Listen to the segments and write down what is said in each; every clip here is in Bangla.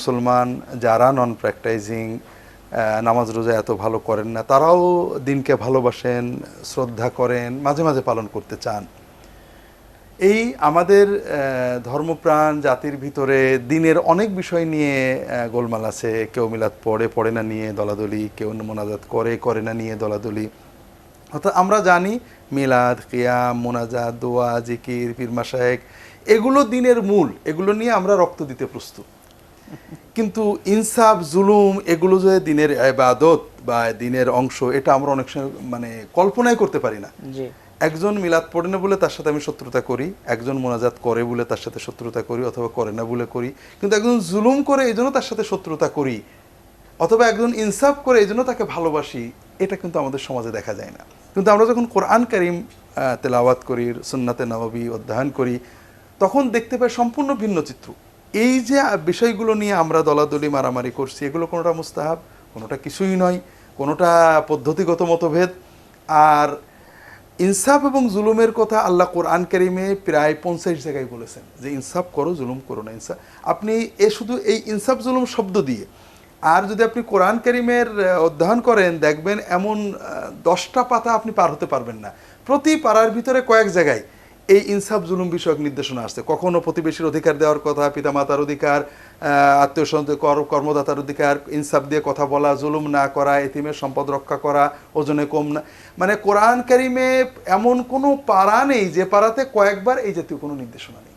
মুসলমান যারা নন প্র্যাকটাইজিং নামাজ রোজা এত ভালো করেন না, তারাও দিনকে ভালোবাসেন, শ্রদ্ধা করেন, মাঝে মাঝে পালন করতে চান। এই আমাদের ধর্মপ্রাণ, জাতির ভিতরে দিনের অনেক বিষয় নিয়ে গোলমাল আছে। কেউ মিলাদ পড়ে পড়ে না নিয়ে দলাদলি, কেউ মোনাজাত করে করে না নিয়ে দলাদলি। অর্থাৎ আমরা জানি মিলাদ, কিয়াম, মোনাজাত, দোয়া, জিকির, পীর মাসায়েক এগুলো দিনের মূল, এগুলো নিয়ে আমরা রক্ত দিতে প্রস্তুত। কিন্তু ইনসাফ জুলুম এগুলো যে দিনের ইবাদত বা দিনের অংশ এটা আমরা অনেক সময় মানে কল্পনাই করতে পারি না। একজন মিলাদ পড়ে না বলে তার সাথে আমি শত্রুতা করি একজন মোনাজাত করে বলে তার সাথে শত্রুতা করি অথবা করে না বলে করি। কিন্তু একজন জুলুম করে এই জন্য তার সাথে শত্রুতা করি অথবা একজন ইনসাফ করে এই জন্য তাকে ভালোবাসি এটা কিন্তু আমাদের সমাজে দেখা যায় না। কিন্তু আমরা যখন কোরআন করিম তেলাওয়াত করি সুন্নাতে নবাবী অধ্যয়ন করি তখন দেখতে পাই সম্পূর্ণ ভিন্ন চিত্র। এই যে বিষয়গুলো নিয়ে আমরা দলাদলি মারামারি করছি, এগুলো কোনোটা মুস্তাহাব, কোনোটা কিছুই নয়, কোনোটা পদ্ধতিগত মতভেদ। আর ইনসাফ এবং জুলুমের কথা আল্লাহ কোরআন কারিমে প্রায় পঞ্চাশ জায়গায় বলেছেন যে ইনসাফ করো, জুলুম করো না ইনসাফ। আপনি এ শুধু এই ইনসাফ, জুলুম শব্দ দিয়ে, আর যদি আপনি কোরআন কারিমের অধ্যয়ন করেন, দেখবেন এমন দশটা পাতা আপনি পার হতে পারবেন না। প্রতি পাড়ার ভিতরে কয়েক জায়গায় এই ইনসাফ জুলুম বিষয়ক নির্দেশনা আসছে। কখনো প্রতিবেশীর অধিকার দেওয়ার কথা পিতামাতার অধিকার আত্মীয় স্বজন কর্মদাতার অধিকার ইনসাফ দিয়ে কথা বলা জুলুম না করা এতিমের সম্পদ রক্ষা করা ওজনে কম না। মানে কোরআন কারিমে এমন কোনো পাড়া নেই যে পাড়াতে কয়েকবার এই জাতীয় কোনো নির্দেশনা নেই।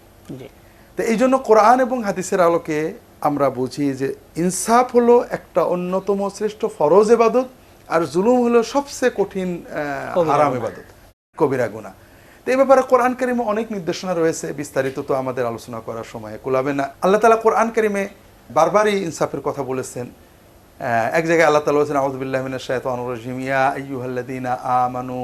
তো এই জন্য কোরআন এবং হাদিসের আলোকে আমরা বুঝি যে ইনসাফ হলো একটা অন্যতম শ্রেষ্ঠ ফরজ এবাদত আর জুলুম হলো সবচেয়ে কঠিন হারাম এবাদত কবিরা গুণা এই ব্যাপারে কোরআন করিমে অনেক নির্দেশনা রয়েছে, বিস্তারিত তো আমাদের আলোচনা করার সময় কুলাবে না। আল্লাহ তালা কোরআন করিমে বারবারই ইনসাফের কথা বলেছেন। এক জায়গায় আল্লাহ তালা বলেছেন আহমদুল্লাহমিন শায়ত অনুরজিম ইয়া আইয়ুহাল্লাদিনা আমানু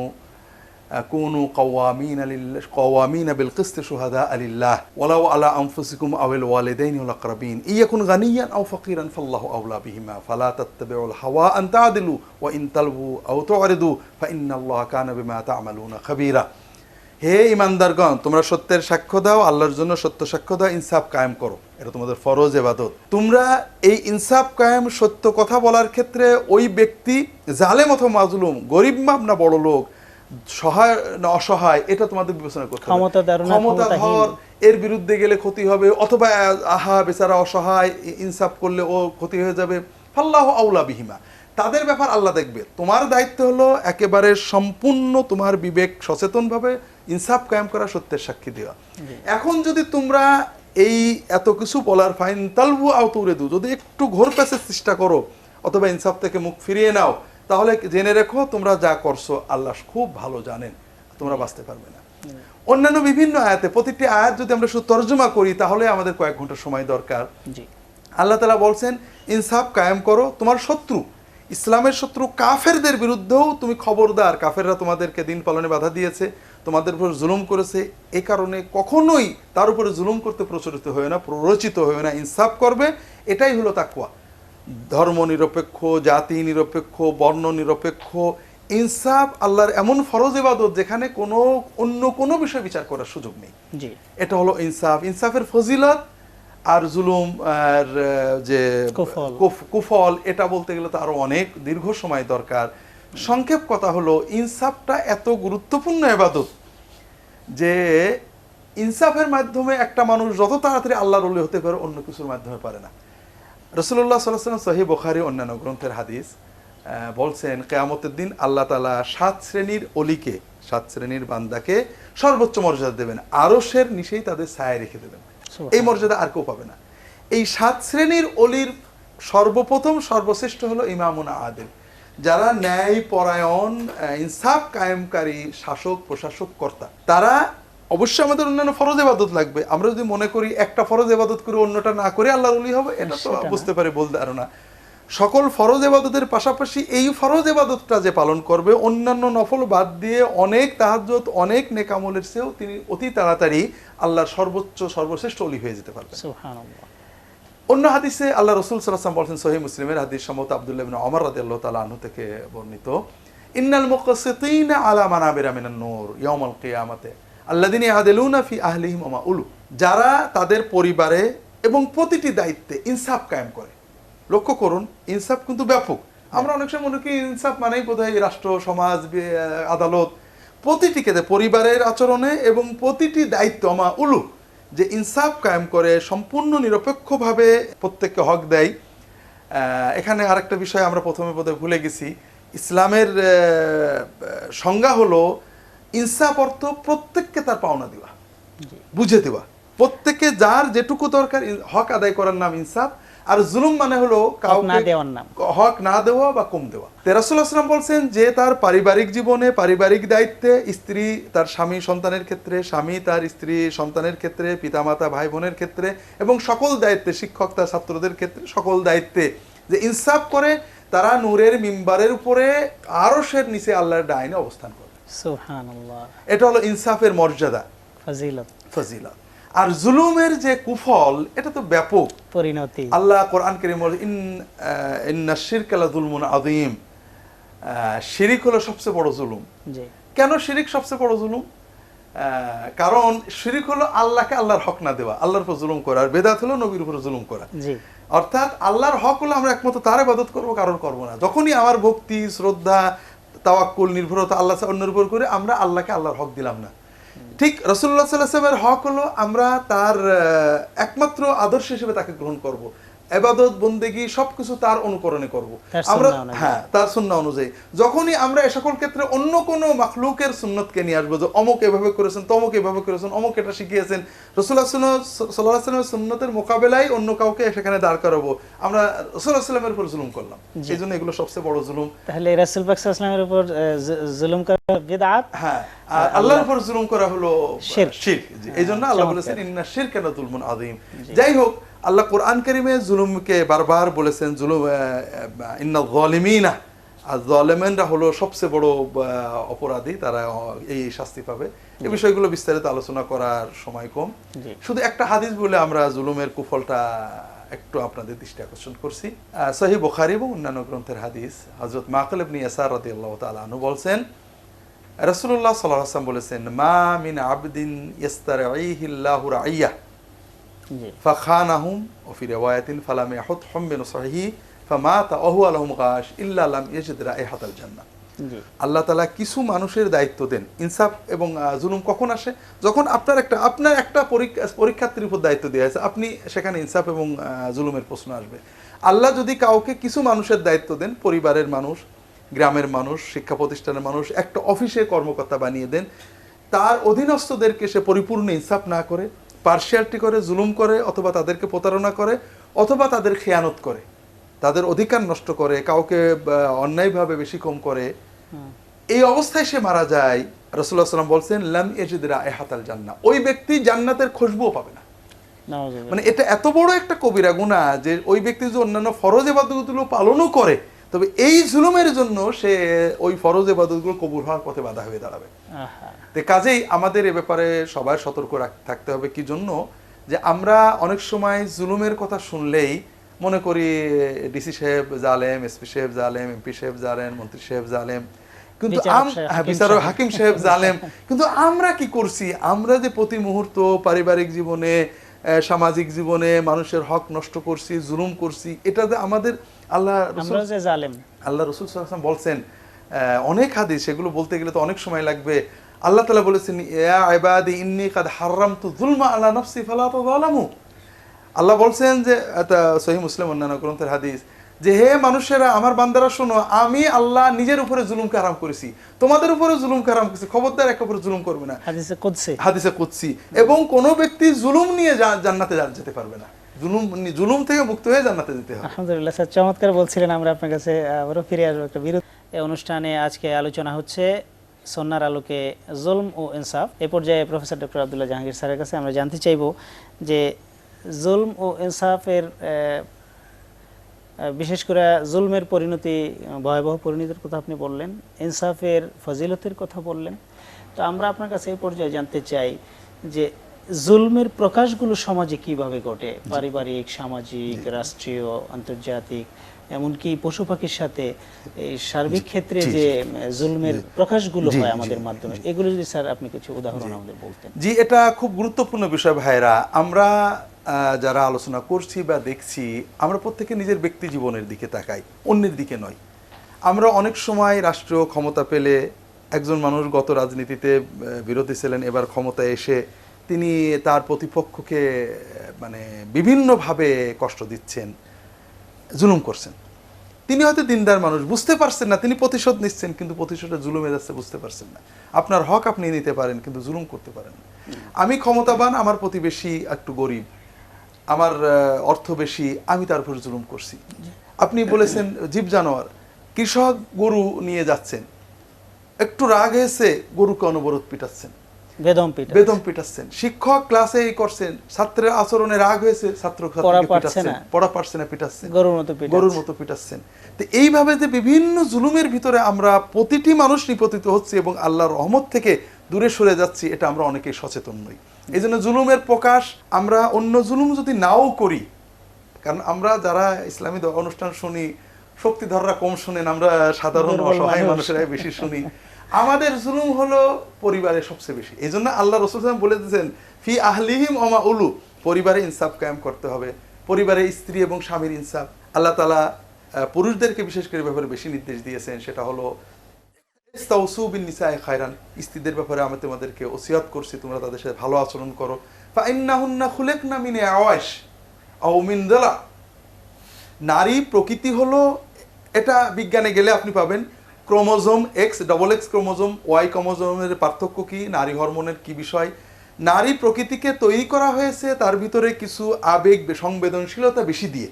কুনু কওয়ামিন আলিল্লাহ কওয়ামিন আবিল কিস্ত সুহাদা আলিল্লাহ ওলাউ আলা আমফুসিকুম আউল ওয়ালিদাইন উল আকরাবিন। ইয়াকুন গানিয়ান আও ফাকিরান, ফাল্লাহু আউলা বিহিমা। ফালা তাত্তাবিউল হাওয়া আন তাদিলু, ওয়া ইন তালবু আও তুরিদু ফা ইন্নাল্লাহা কানা বিমা তা'মালুনা খাবীরা। হে ইমানদারগণ তোমরা সত্যের সাক্ষ্য দাও আল্লাহর জন্য সত্য সাক্ষ্য দাও ইনসাফ কায়েম করো। এটা তোমাদের ফরজ এবাদত। তোমরা এই ইনসাফ কায়েম সত্য কথা বলার ক্ষেত্রে ওই ব্যক্তি জালেম অথবা মাজলুম গরিব মাপ না বড় লোক সহায় না অসহায় এটা তোমাদের বিবেচনা করতে হবে। ক্ষমতাধর ক্ষমতাহীন। এর বিরুদ্ধে গেলে ক্ষতি হবে অথবা আহা বেচারা অসহায় ইনসাফ করলে ও ক্ষতি হয়ে যাবে। ফাল্লাহ আউলা বিহিমা। তাদের ব্যাপার আল্লাহ দেখবে। তোমার দায়িত্ব হলো একেবারে সম্পূর্ণ তোমার বিবেক সচেতনভাবে ইনসাফ কায়েম করা সত্যের সাক্ষী দেওয়া এখন যদি তোমরা এই এত কিছু বলার ফাইন তালবু আও তুরে দু যদি একটু ঘোর প্যাসের চেষ্টা করো অথবা ইনসাফ থেকে মুখ ফিরিয়ে নাও তাহলে জেনে রেখো তোমরা যা করছ আল্লাহ খুব ভালো জানেন তোমরা বাঁচতে পারবে না। অন্যান্য বিভিন্ন আয়াতে প্রতিটি আয়াত যদি আমরা শুধু তর্জমা করি তাহলে আমাদের কয়েক ঘণ্টা সময় দরকার। জি। আল্লাহ তালা বলছেন ইনসাফ কায়েম করো তোমার শত্রু ইসলামের শত্রু কাফেরদের বিরুদ্ধেও তুমি খবরদার। কাফেররা তোমাদেরকে দিন পালনে বাধা দিয়েছে তোমাদের উপর জুলুম করেছে। এ কারণে কখনোই তার উপরে জুলুম করতে প্রচলিত হয়ে না প্ররোচিত হয়ে না ইনসাফ করবে। এটাই হলো তাকুয়া ধর্ম নিরপেক্ষ জাতি নিরপেক্ষ বর্ণ নিরপেক্ষ ইনসাফ আল্লাহর এমন ফরজ ইবাদত যেখানে কোনো অন্য কোনো বিষয় বিচার করার সুযোগ নেই। জি। এটা হলো ইনসাফ। ইনসাফের ফজিলত আর জুলুম আর যে কুফল। এটা বলতে গেলে তো আরও অনেক দীর্ঘ সময় দরকার সংক্ষেপ কথা হলো ইনসাফটা এত গুরুত্বপূর্ণ এবাদত যে ইনসাফের মাধ্যমে একটা মানুষ যত তাড়াতাড়ি আল্লাহর অলি হতে পারে অন্য কিছুর মাধ্যমে পারে না রসুল্লাহ সাল্লাম সহি বখারি অন্যান্য গ্রন্থের হাদিস বলছেন কেয়ামতের দিন আল্লাহ তালা সাত শ্রেণির অলিকে সাত শ্রেণির বান্দাকে সর্বোচ্চ মর্যাদা দেবেন আরসের নিচেই তাদের ছায়া রেখে দেবেন। এই মর্যাদা আর কেউ পাবে না। এই সাত শ্রেণির অলির সর্বপ্রথম সর্বশ্রেষ্ঠ হলো ইমামুনা আদেল যারা ন্যায় পরায়ণ ইনসাফ কায়েমকারী শাসক প্রশাসক কর্তা। তারা অবশ্যই আমাদের অন্যান্য ফরজ এবাদত লাগবে। আমরা যদি মনে করি একটা ফরজ এবাদত করে অন্যটা না করে আল্লাহর অলি হবে এটা তো বুঝতে পারে বলতে আর না। সকল ফরজ এবাদতের পাশাপাশি এই ফরজ এবাদতটা যে পালন করবে অন্যান্য নফল বাদ দিয়ে অনেক তাহাজ্জত অনেক নেকামলের চেয়েও তিনি অতি তাড়াতাড়ি আল্লাহর সর্বোচ্চ সর্বশ্রেষ্ঠ অলি হয়ে যেতে পারবেন। সুবহানাল্লাহ। অন্য হাদিসে আল্লাহ রসুল সাল্লাম বলছেন সহি মুসলিমের হাদিস সম্মত আব্দুল্লাহ ইবনে ওমর রাদিয়াল্লাহু তাআলা আনহু থেকে বর্ণিত। ইন্নাল মুকাসসিতিনা আলা মানাবিরা মিনান নূর ইয়াউমাল কিয়ামাতে আল্লাযিনা ইয়াহদিলুনা ফি আহলিহিম ওয়া উলু। যারা তাদের পরিবারে এবং প্রতিটি দায়িত্বে ইনসাফ কায়েম করে। লক্ষ্য করুন ইনসাফ কিন্তু ব্যাপক। আমরা অনেক সময় মনে করি ইনসাফ মানেই বোধহয় রাষ্ট্র সমাজ আদালত প্রতিটি ক্ষেত্রে পরিবারের আচরণে এবং প্রতিটি দায়িত্ব আমা উলু যে ইনসাফ কায়েম করে সম্পূর্ণ নিরপেক্ষভাবে প্রত্যেককে হক দেয়। এখানে আরেকটা বিষয় আমরা প্রথমে বোধহয় ভুলে গেছি। ইসলামের সংজ্ঞা হলো ইনসাফ অর্থ প্রত্যেককে তার পাওনা দেওয়া বুঝে দেওয়া। প্রত্যেকে যার যেটুকু দরকার হক আদায় করার নাম ইনসাফ। আর জুলুম মানে হলো কাউকে হক না দেওয়া বা কম দেওয়া। তেরাসুল্লাহাম বলছেন যে তার পারিবারিক জীবনে পারিবারিক দায়িত্বে স্ত্রী তার স্বামী সন্তানের ক্ষেত্রে স্বামী তার স্ত্রী সন্তানের ক্ষেত্রে পিতামাতা ভাই বোনের ক্ষেত্রে এবং সকল দায়িত্বে শিক্ষক তার ছাত্রদের ক্ষেত্রে সকল দায়িত্বে যে ইনসাফ করে তারা নূরের মিম্বারের উপরে আরশের নিচে আল্লাহর ডাইনে অবস্থান করে। এটা হলো ইনসাফের মর্যাদা। ফাজিলত। ফজিলত। আর জুলুমের যে কুফল এটা তো ব্যাপক। পরিণতি। আল্লাহ কোরআন করিম ইন ইন্না শিরক লাযুলমুন আযীম। শিরিক হলো সবচেয়ে বড় জুলুম। কেন শিরিক সবচেয়ে বড় জুলুম? কারণ শিরিক হলো আল্লাহকে আল্লাহর হক না দেওয়া আল্লাহর উপর জুলুম করা আর বেদাত হলো নবীর উপর জুলুম করা। অর্থাৎ আল্লাহর হক হলো আমরা একমাত্র তার ইবাদত করব কারণ করব না। যখনই আমার ভক্তি শ্রদ্ধা তাওয়াক্কুল নির্ভরতা আল্লাহ অন্যের উপর করে আমরা আল্লাহকে আল্লাহর হক দিলাম না। ঠিক রসুল্লাহ সাল্লাহ সাল্লামের হক হলো আমরা তার একমাত্র আদর্শ হিসেবে তাকে গ্রহণ করব। এবাদত বন্দেগী সবকিছু তার অনুকরণে করব। আমরা হ্যাঁ তার সুন্না অনুযায়ী। যখনই আমরা এ সকল ক্ষেত্রে অন্য কোনো মাখলুকের সুন্নতকে নিয়ে আসব যে অমুক এভাবে করেছেন তমুক এভাবে করেছেন অমুক এটা শিখিয়েছেন রসুল্লাহ সাল্লাহ সাল্লামের সুন্নতের মোকাবেলায় অন্য কাউকে সেখানে দাঁড় করাবো। আমরা রসুল্লাহ সাল্লামের উপর জুলুম করলাম। এই জন্য এগুলো সবচেয়ে বড় জুলুম। তাহলে রাসূল পাক উপর জুলুম করা বিদআত? হ্যাঁ আর আল্লাহর উপর জুলুম করা হলো শিরক। শিরক এই জন্য আল্লাহ চমৎকার। বলেছেন ইন্না শিরক কেন জুলমুন আযীম যাই হোক আল্লাহ কোরআন কারিমে জুলুমকে বারবার বলেছেন জুলুম ইন্না যালিমিনা আর জালেমেনরা হলো সবচেয়ে বড় অপরাধী তারা এই শাস্তি পাবে। এই বিষয়গুলো বিস্তারিত আলোচনা করার সময় কম। শুধু একটা হাদিস বলে আমরা জুলুমের কুফলটা একটু আপনাদের দৃষ্টি আকর্ষণ করছি। সহি বুখারী এবং অন্যান্য গ্রন্থের হাদিস। হযরত মাকাল ইবনে ইয়াসার রাদিয়াল্লাহু তাআলা আনহু বলছেন রাসূলুল্লাহ সাল্লাল্লাহু আলাইহি ওয়াসাল্লাম বলেছেন মা মিন আবদিন ইস্তারঈহিল্লাহু রাইয়া জি রিওয়ায়াতিন ফালাম আলহুম ইল্লা আল্লাহ তালা কিছু মানুষের দায়িত্ব দেন ইনসাফ এবং জুলুম কখন আসে? যখন আপনার একটা আপনার একটা পরীক্ষা পরীক্ষার্থীর উপর দায়িত্ব দেওয়া আপনি সেখানে ইনসাফ এবং জুলুমের প্রশ্ন আসবে। আল্লাহ যদি কাউকে কিছু মানুষের দায়িত্ব দেন পরিবারের মানুষ গ্রামের মানুষ শিক্ষা প্রতিষ্ঠানের মানুষ একটা অফিসের কর্মকর্তা বানিয়ে দেন তার অধীনস্থদেরকে সে পরিপূর্ণ ইনসাফ না করে পার্সিয়ালিটি করে জুলুম করে অথবা তাদেরকে প্রতারণা করে অথবা তাদের খেয়ানত করে। তাদের অধিকার নষ্ট করে কাউকে অন্যায়ভাবে বেশি কম করে। এই অবস্থায় সে মারা যায় রসুল্লাহ সাল্লাম বলছেন লাম এজিদরা এহাতাল জান্না ওই ব্যক্তি জান্নাতের খুশবুও পাবে না। মানে এটা এত বড় একটা কবিরা গুণা যে ওই ব্যক্তি যে অন্যান্য ফরজ এবাদতগুলো পালনও করে তবে এই জুলুমের জন্য সে ওই ফরজ এবাদতগুলো কবুল হওয়ার পথে বাধা হয়ে দাঁড়াবে। তো কাজেই আমাদের এ ব্যাপারে সবার সতর্ক থাকতে হবে। কি জন্য? যে আমরা অনেক সময় জুলুমের কথা শুনলেই মনে করি ডিসি সাহেব জালেম এসপি সাহেব জালেম এমপি সাহেব জালেম মন্ত্রী সাহেব জালেম। কিন্তু বিচারক হ্যাঁ, হাকিম সাহেব। জালেম। কিন্তু আমরা কি করছি? আমরা যে প্রতি মুহূর্ত পারিবারিক জীবনে সামাজিক জীবনে মানুষের হক নষ্ট করছি জুলুম করছি এটাতে আমাদের আল্লাহ জালেম। আল্লাহ রসুল সাল্লাম বলছেন অনেক হাদিস সেগুলো বলতে গেলে তো অনেক সময় লাগবে। আল্লাহ তালা বলেছেন ইয়া ইবাদি ইন্নি কাদ হারামতু যুলমা আলা নাফসি ফালা আল্লাহ বলছেন যে সহি মুসলিম অন্যান্য গ্রন্থের হাদিস যে হে মানুষেরা আমার বান্দারা শোনো আমি আল্লাহ নিজের উপরে জুলুমকে হারাম করেছি। তোমাদের উপরে জুলুমকে হারাম করেছি খবরদার একে উপরে জুলুম করবে না। হাদিসে কুদসি। হাদিসে কুদসি। এবং কোনো ব্যক্তি জুলুম নিয়ে জান্নাতে যেতে পারবে না। জুলুম জুলুম থেকে মুক্ত হয়ে জান্নাতে যেতে হবে। আলহামদুলিল্লাহ স্যার চমৎকার বলছিলেন আমরা আপনার কাছে আবারও ফিরে আসব একটা বিরোধ এই অনুষ্ঠানে আজকে আলোচনা হচ্ছে সন্ন্যার আলোকে জুলম ও ইনসাফ। এ পর্যায়ে প্রফেসর ডক্টর আবদুল্লাহ জাহাঙ্গীর স্যারের কাছে আমরা জানতে চাইব যে জুলম ও ইনসাফের বিশেষ করে জুলমের পরিণতি ভয়াবহ পরিণতির কথা আপনি বললেন ইনসাফের ফজিলতের কথা বললেন। তো আমরা আপনার কাছে এই পর্যায়ে জানতে চাই যে জুলমের প্রকাশগুলো সমাজে কীভাবে ঘটে? পারিবারিক সামাজিক রাষ্ট্রীয় আন্তর্জাতিক এমনকি পশু পাখির সাথে এই সার্বিক ক্ষেত্রে যে জুলমের প্রকাশগুলো হয় আমাদের মাধ্যমে এগুলো যদি স্যার আপনি কিছু উদাহরণ আমাদের বলতেন। জি এটা খুব গুরুত্বপূর্ণ বিষয় ভাইরা আমরা যারা আলোচনা করছি বা দেখছি, আমরা প্রত্যেকে নিজের ব্যক্তি জীবনের দিকে তাকাই, অন্যের দিকে নয়। আমরা অনেক সময় রাষ্ট্রীয় ক্ষমতা পেলে একজন মানুষ গত রাজনীতিতে বিরোধী ছিলেন, এবার ক্ষমতায় এসে তিনি তার প্রতিপক্ষকে মানে বিভিন্নভাবে কষ্ট দিচ্ছেন, জুলুম করছেন। তিনি হয়তো দিনদার মানুষ, বুঝতে পারছেন না, তিনি প্রতিশোধ নিচ্ছেন, কিন্তু প্রতিশোধটা জুলুমে যাচ্ছে বুঝতে পারছেন না। আপনার হক আপনি নিতে পারেন, কিন্তু জুলুম করতে পারেন আমি ক্ষমতাবান, আমার প্রতিবেশী একটু গরিব। আমার অর্থ বেশি আমি তার উপর জুলুম করছি। আপনি বলেছেন জীব জানোয়ার কৃষক গরু নিয়ে যাচ্ছেন। একটু রাগ হয়েছে গরুকে অনবরত পিটাচ্ছেন। বেদম বেদম পিটাচ্ছেন। শিক্ষক ক্লাসে এই করছেন ছাত্রের আচরণে রাগ হয়েছে ছাত্র পড়া পারছে না। পিটাচ্ছেন। গরুর মতো গরুর মতো পিটাচ্ছেন। তো এইভাবে যে বিভিন্ন জুলুমের ভিতরে আমরা প্রতিটি মানুষ নিপতিত হচ্ছি এবং আল্লাহর রহমত থেকে দূরে সরে যাচ্ছি এটা আমরা অনেকেই সচেতন নই। এই জন্য জুলুমের প্রকাশ আমরা অন্য জুলুম যদি নাও করি কারণ আমরা যারা ইসলামী অনুষ্ঠান শুনি শক্তিধররা কম শুনেন আমরা সাধারণ অসহায় মানুষেরাই বেশি শুনি। আমাদের জুলুম হলো পরিবারে সবচেয়ে বেশি। এই জন্য আল্লাহ রসুল বলে দিয়েছেন ফি আহলিহিম অমা উলু। পরিবারে ইনসাফ কায়েম করতে হবে। পরিবারে স্ত্রী এবং স্বামীর ইনসাফ। আল্লাহ তালা পুরুষদেরকে বিশেষ করে ব্যাপারে বেশি নির্দেশ দিয়েছেন সেটা হলো ইস্তাউসু বিন নিসায়ে খায়রান। স্ত্রীদের ব্যাপারে আমি তোমাদেরকে ওসিয়াত করছি, তোমরা তাদের সাথে ভালো আচরণ করো। ফা ইন্নাহুন্না খুলেকনা মিনে আওয়াশ আও মিন দালা নারী প্রকৃতি হলো, এটা বিজ্ঞানে গেলে আপনি পাবেন। Chromosome X, double X chromosome, Y ক্রোমোজোমের পার্থক্য কি, নারী হরমোনের কি বিষয়? নারী প্রকৃতিকে তৈরি করা হয়েছে, তার ভিতরে কিছু আবেগ, সংবেদনশীলতা বেশি দিয়ে।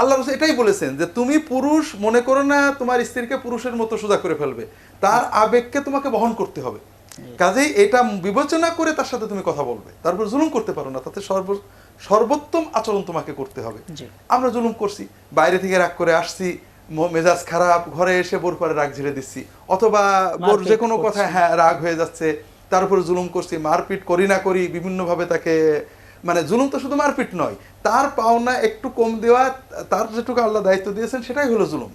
আল্লাহ রসুল এটাই বলেছেন যে তুমি পুরুষ মনে করো না তোমার স্ত্রীকে পুরুষের মতো সোজা করে ফেলবে। তার আবেগকে তোমাকে বহন করতে হবে। কাজেই এটা বিবেচনা করে তার সাথে তুমি কথা বলবে। তারপর জুলুম করতে পারো না তাতে সর্ব সর্বোত্তম আচরণ তোমাকে করতে হবে। আমরা জুলুম করছি বাইরে থেকে রাগ করে আসছি মেজাজ খারাপ ঘরে এসে বোর পরে রাগ ঝেড়ে দিচ্ছি অথবা বোর যে কোনো করছি। কথা হ্যাঁ রাগ হয়ে যাচ্ছে তার উপরে জুলুম করছি মারপিট করি না করি বিভিন্নভাবে তাকে মানে জুলুম তো শুধু মারপিট নয় তার পাওনা একটু কম দেওয়া তার যেটুকু আল্লাহ দায়িত্ব দিয়েছেন সেটাই হলো জুলুম।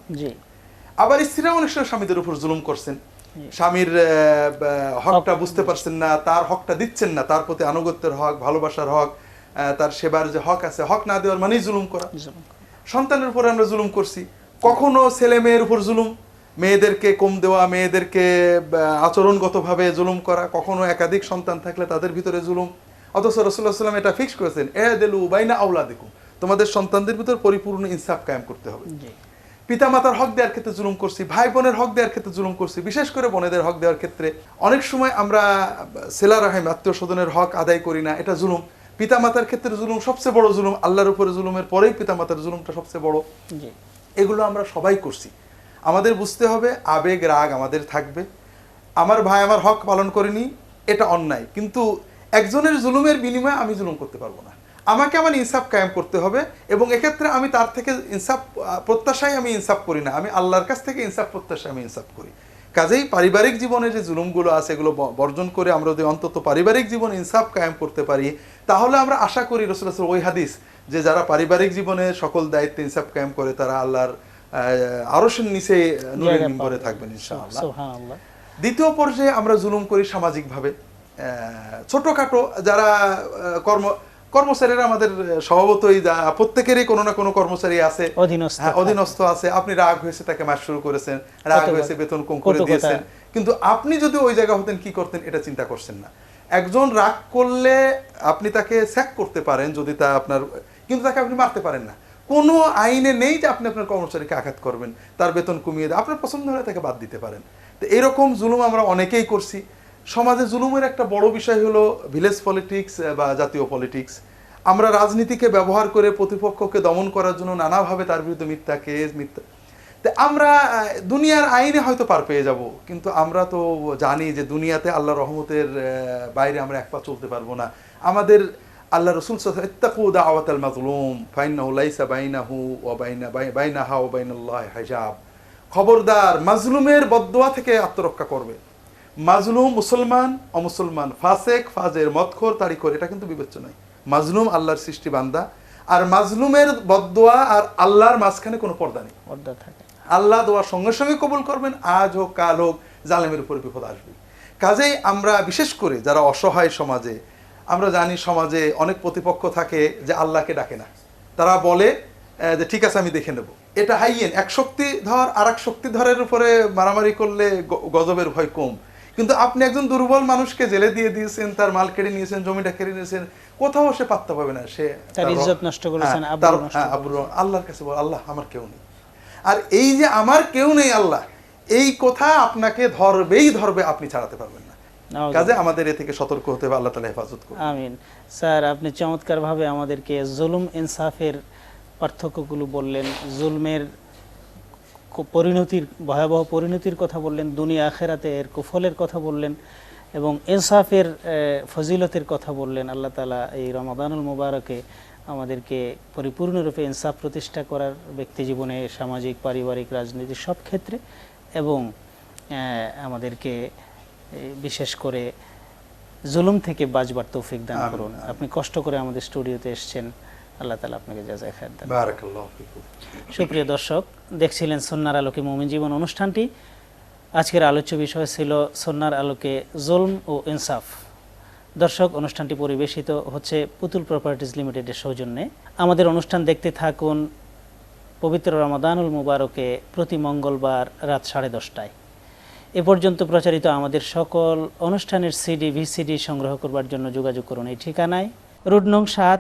আবার স্ত্রীরা অনেক সময় স্বামীদের উপর জুলুম করছেন। স্বামীর হকটা বুঝতে পারছেন না তার হকটা দিচ্ছেন না তার প্রতি আনুগত্যের হক ভালোবাসার হক তার সেবার যে হক আছে হক না দেওয়ার মানেই জুলুম করা। সন্তানের উপরে আমরা জুলুম করছি। কখনো ছেলে মেয়ের উপর জুলুম মেয়েদেরকে কম দেওয়া মেয়েদেরকে আচরণগতভাবে জুলুম করা কখনো একাধিক সন্তান থাকলে তাদের ভিতরে জুলুম। অথচ রসুল্লাহ সাল্লাম এটা ফিক্স করেছেন এ দেলু বাইনা আউলা দেখুন তোমাদের সন্তানদের ভিতর পরিপূর্ণ ইনসাফ কায়েম করতে হবে। জি। পিতামাতার হক দেওয়ার ক্ষেত্রে জুলুম করছি ভাই বোনের হক দেওয়ার ক্ষেত্রে জুলুম করছি বিশেষ করে বোনেদের হক দেওয়ার ক্ষেত্রে অনেক সময় আমরা সেলা রাহেম আত্মীয় স্বজনের হক আদায় করি না এটা জুলুম। পিতামাতার ক্ষেত্রে জুলুম সবচেয়ে বড় জুলুম আল্লাহর উপরে জুলুমের পরেই পিতামাতার জুলুমটা সবচেয়ে বড়। এগুলো আমরা সবাই করছি। আমাদের বুঝতে হবে আবেগ রাগ আমাদের থাকবে। আমার ভাই আমার হক পালন করেনি এটা অন্যায়। কিন্তু একজনের জুলুমের বিনিময়ে আমি জুলুম করতে পারব না। আমাকে আমার ইনসাফ কায়েম করতে হবে এবং এক্ষেত্রে আমি তার থেকে ইনসাফ প্রত্যাশায় আমি ইনসাফ করি না। আমি আল্লাহর কাছ থেকে ইনসাফ প্রত্যাশায় আমি ইনসাফ করি। কাজেই পারিবারিক জীবনে যে জুলুমগুলো আছে এগুলো বর্জন করে আমরা যদি অন্তত পারিবারিক জীবনে ইনসাফ কায়েম করতে পারি তাহলে আমরা আশা করি রসুল ওই হাদিস যে যারা পারিবারিক জীবনে সকল দায়িত্বে ইনসাফ কায়েম করে তারা আল্লাহর আরসের নিচে নুরের পাবে। থাকবেন ইনশাআল্লাহ। দ্বিতীয় পর্যায়ে আমরা জুলুম করি সামাজিকভাবে। ছোটখাটো যারা কর্ম কর্মচারীরা আমাদের স্বভাবতই প্রত্যেকেরই কোনো না কোনো কর্মচারী আছে। অধীনস্থ হ্যাঁ, আছে। আপনি রাগ হয়েছে তাকে মাস শুরু করেছেন রাগ হয়েছে বেতন কম করে দিয়েছেন। কিন্তু আপনি যদি ওই জায়গা হতেন কি করতেন এটা চিন্তা করছেন না। একজন রাগ করলে আপনি তাকে স্যাক করতে পারেন যদি তা আপনার কিন্তু তাকে আপনি মারতে পারেন না। কোনো আইনে নেই যে আপনি আপনার কর্মচারীকে আঘাত করবেন তার বেতন কমিয়ে দেয় আপনার পছন্দ হলে তাকে বাদ দিতে পারেন। তো এরকম জুলুম আমরা অনেকেই করছি। সমাজে জুলুমের একটা বড় বিষয় হলো ভিলেজ পলিটিক্স বা জাতীয় পলিটিক্স আমরা রাজনীতিকে ব্যবহার করে প্রতিপক্ষকে দমন করার জন্য নানাভাবে তার বিরুদ্ধে মিথ্যা কেস মিথ্যা তা আমরা দুনিয়ার আইনে হয়তো পার পেয়ে যাব, কিন্তু আমরা তো জানি যে দুনিয়াতে আল্লাহ রহমতের বাইরে আমরা এক পা চলতে পারব না। আমাদের আল্লাহ রসুল ইত্তাকু আল মাজলুম, ফাইন্নাহু লাইসা বাইনাহু ওয়া বাইনা বাই- বাইনাহা ওয়া বাইনাল্লাহ খবরদার, মাজলুমের বদদোয়া থেকে আত্মরক্ষা করবে। মাজলুম মুসলমান অমুসলমান ফাসেক ফাজের মদখোর তারিখর এটা কিন্তু বিবেচ্য নয়। মাজলুম আল্লাহর সৃষ্টি বান্দা আর মাজলুমের বদদোয়া আর আল্লাহর মাঝখানে কোনো পর্দা নেই। পর্দা থাকে। আল্লাহ দোয়ার সঙ্গে সঙ্গে কবুল করবেন আজ হোক কাল হোক জালেমের উপরে বিপদ আসবে। কাজেই আমরা বিশেষ করে যারা অসহায় সমাজে আমরা জানি সমাজে অনেক প্রতিপক্ষ থাকে যে আল্লাহকে ডাকে না। তারা বলে যে ঠিক আছে আমি দেখে নেব। এটা হাইয়েন এক শক্তিধর আর এক শক্তিধরের উপরে মারামারি করলে গজবের ভয় কম। কিন্তু আপনি একজন দুর্বল মানুষকে জেলে দিয়ে দিয়েছেন তার মাল কেড়ে নিয়েছেন জমিটা কেড়ে নিয়েছেন কোথাও সে পাত্তা পাবে না। সে তার ইজ্জত নষ্ট করেছেন, হ্যাঁ, হ্যাঁ, আবরু আল্লাহর কাছে বল আল্লাহ আমার কেউ নেই। আর এই যে আমার কেউ নেই আল্লাহ এই কথা আপনাকে ধরবেই ধরবে আপনি ছাড়াতে পারবেন না। কাজে আমাদের এ থেকে সতর্ক হতে হবে আল্লাহ তালা হেফাজত করুন। আমিন। স্যার আপনি চমৎকারভাবে আমাদেরকে জুলুম ইনসাফের পার্থক্যগুলো বললেন জুলমের পরিণতির ভয়াবহ পরিণতির কথা বললেন দুনিয়া আখেরাতে এর কুফলের কথা বললেন এবং ইনসাফের ফজিলতের কথা বললেন। আল্লাহ তালা এই রমাদানুল মুবারকে আমাদেরকে পরিপূর্ণরূপে ইনসাফ প্রতিষ্ঠা করার ব্যক্তি জীবনে সামাজিক পারিবারিক রাজনীতির সব ক্ষেত্রে এবং আমাদেরকে বিশেষ করে জুলুম থেকে বাঁচবার তৌফিক দান করুন। আপনি কষ্ট করে আমাদের স্টুডিওতে এসেছেন। আল্লাহ তালা আপনাকে জাজায় খায় দান সুপ্রিয় দর্শক দেখছিলেন সন্ন্যার আলোকে মমিন জীবন অনুষ্ঠানটি। আজকের আলোচ্য বিষয় ছিল সন্ন্যার আলোকে জুলম ও ইনসাফ। দর্শক অনুষ্ঠানটি পরিবেশিত হচ্ছে পুতুল প্রপার্টিজ লিমিটেডের সৌজন্যে। আমাদের অনুষ্ঠান দেখতে থাকুন পবিত্র রমাদানুল মুবারকে প্রতি মঙ্গলবার রাত সাড়ে দশটায়। এ পর্যন্ত প্রচারিত আমাদের সকল অনুষ্ঠানের সিডি ভিসিডি সংগ্রহ করবার জন্য যোগাযোগ করুন এই ঠিকানায়। রুড নং সাত